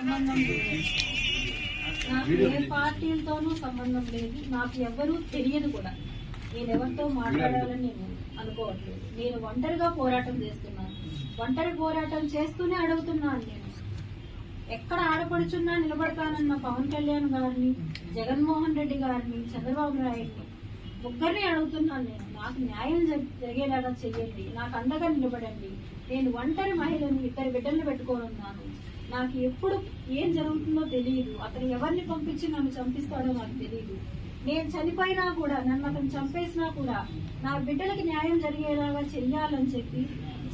సంబంధం లేదు. నాకు ఏ పార్టీలతోనూ సంబంధం లేదు. నాకు ఎవరూ తెలియదు కూడా. నేను ఎవరితో మాట్లాడాలని నేను అనుకోవట్లేదు. నేను ఒంటరిగా పోరాటం చేస్తున్నాను. ఒంటరి పోరాటం చేస్తూనే అడుగుతున్నాను నేను. ఎక్కడ ఆడపడుచున్నా నిలబడతానన్న పవన్ కళ్యాణ్ గారిని జగన్మోహన్ రెడ్డి గారిని చంద్రబాబు నాయుడిని ముగ్గురిని అడుగుతున్నాను నేను. నాకు న్యాయం జరిగేలాగా చెయ్యండి. నాకు అండగా నిలబడండి. నేను ఒంటరి మహిళని ఇద్దరు బిడ్డలు పెట్టుకొని ఉన్నాను. నాకు ఎప్పుడు ఏం జరుగుతుందో తెలియదు అతను ఎవరిని పంపించి నన్ను చంపిస్తాడో నాకు తెలియదు నేను చనిపోయినా కూడా నన్ను అతను చంపేసినా కూడా నా బిడ్డలకి న్యాయం జరిగేలాగా చెయ్యాలని చెప్పి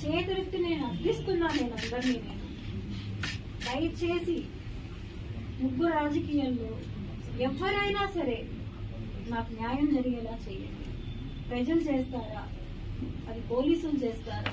చేతులెత్తి నేను అర్థిస్తున్నాను నేను అందరినీ నేను. దయచేసి ముగ్గురు రాజకీయాల్లో ఎవరైనా సరే నాకు న్యాయం జరిగేలా చేయండి. ప్రజలు చేస్తారా? అది పోలీసులు చేస్తారా?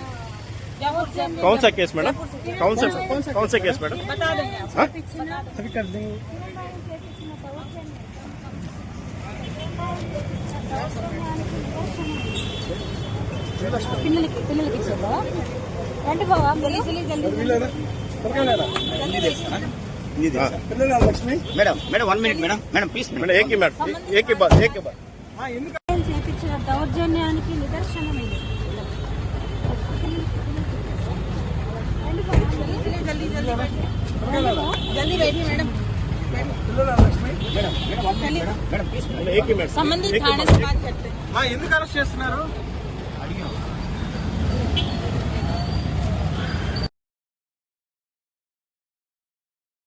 कौन सा केस मैडम कौन सा कौन सा केस मैडम हाँ? अभी कर देंगे పిల్లలకి పిల్లలకి ఇచ్చేదా రండి బాబా జల్దీ జల్దీ हाँ। Lakshmi madam madam one minute madam madam please madam एक ही मिनट एक ही बात एक ही बात చేపించిన దౌర్జన్యానికి నిదర్శనం ఇది జల్దీ, జల్దీ, జల్దీ. రండి బాబా. Madam madam one minute madam madam please madam एक ही मिनट एक ही बात ఎందుకు అరెస్ట్ చేస్తున్నారు